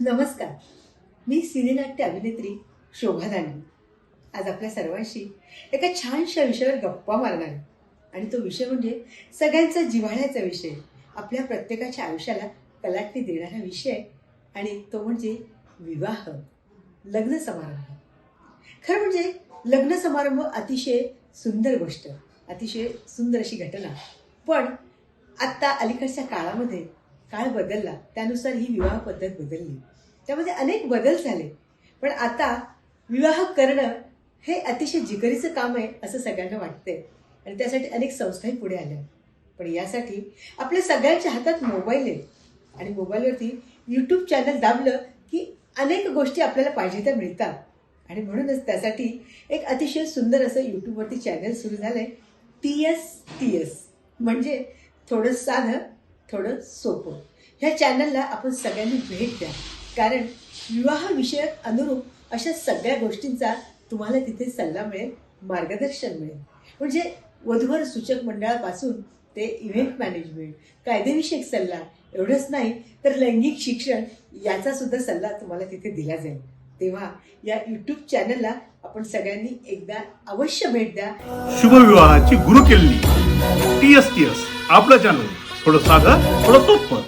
नमस्कार. मी सिनेनाट्य अभिनेत्री शोभा दांडे आज आपल्या सर्वांशी एका छानशा विषयावर गप्पा मारणार आहे. आणि तो विषय म्हणजे सगळ्यांचा जिव्हाळ्याचा विषय. आपल्या प्रत्येकाच्या आयुष्याला कलाटणी देणारा विषय आणि तो म्हणजे विवाह लग्न समारंभ. खरं म्हणजे लग्न समारंभ अतिशय सुंदर गोष्ट अतिशय सुंदर अशी घटना. पण आत्ता अलीकडच्या काळामध्ये काळ बदलला? त्यानुसार ही विवाह पद्धत बदलली. त्यामध्ये अनेक बदल झाले. पण आता विवाह करणं हे अतिशय जिगरीचं काम आहे असं सगळ्यांना वाटतंय. आणि त्यासाठी अनेक संस्थाही पुढे आल्या. पण यासाठी आपल्या सगळ्यांच्या हातात मोबाईल आहे. आणि मोबाईलवरती यूट्यूब चॅनल दाबलं की अनेक गोष्टी आपल्याला पाहिजे त्या मिळतात. आणि म्हणूनच त्यासाठी एक अतिशय सुंदर असं यूट्यूबवरती चॅनल सुरू झालं आहे टी एस टी एस म्हणजे थोडं साधं थोडं सोपं. ह्या चॅनलला आपण सगळ्यांनी भेट द्या. कारण विवाहविषयक अनुरूप अशा सगळ्या गोष्टींचा तुम्हाला तिथे सल्ला मिळेल मार्गदर्शन मिळेल. म्हणजे वधूवर सूचक मंडळापासून ते इव्हेंट मॅनेजमेंट कायदेविषयक सल्ला एवढंच नाही तर लैंगिक शिक्षण याचा सुद्धा सल्ला तुम्हाला तिथे दिला जाईल. तेव्हा या यूट्यूब चॅनलला आपण सगळ्यांनी एकदा अवश्य भेट द्या. शुभविवाहाची गुरु केली टी एस टी एस आपलं चॅनल थोडं साधं थोडं सोपं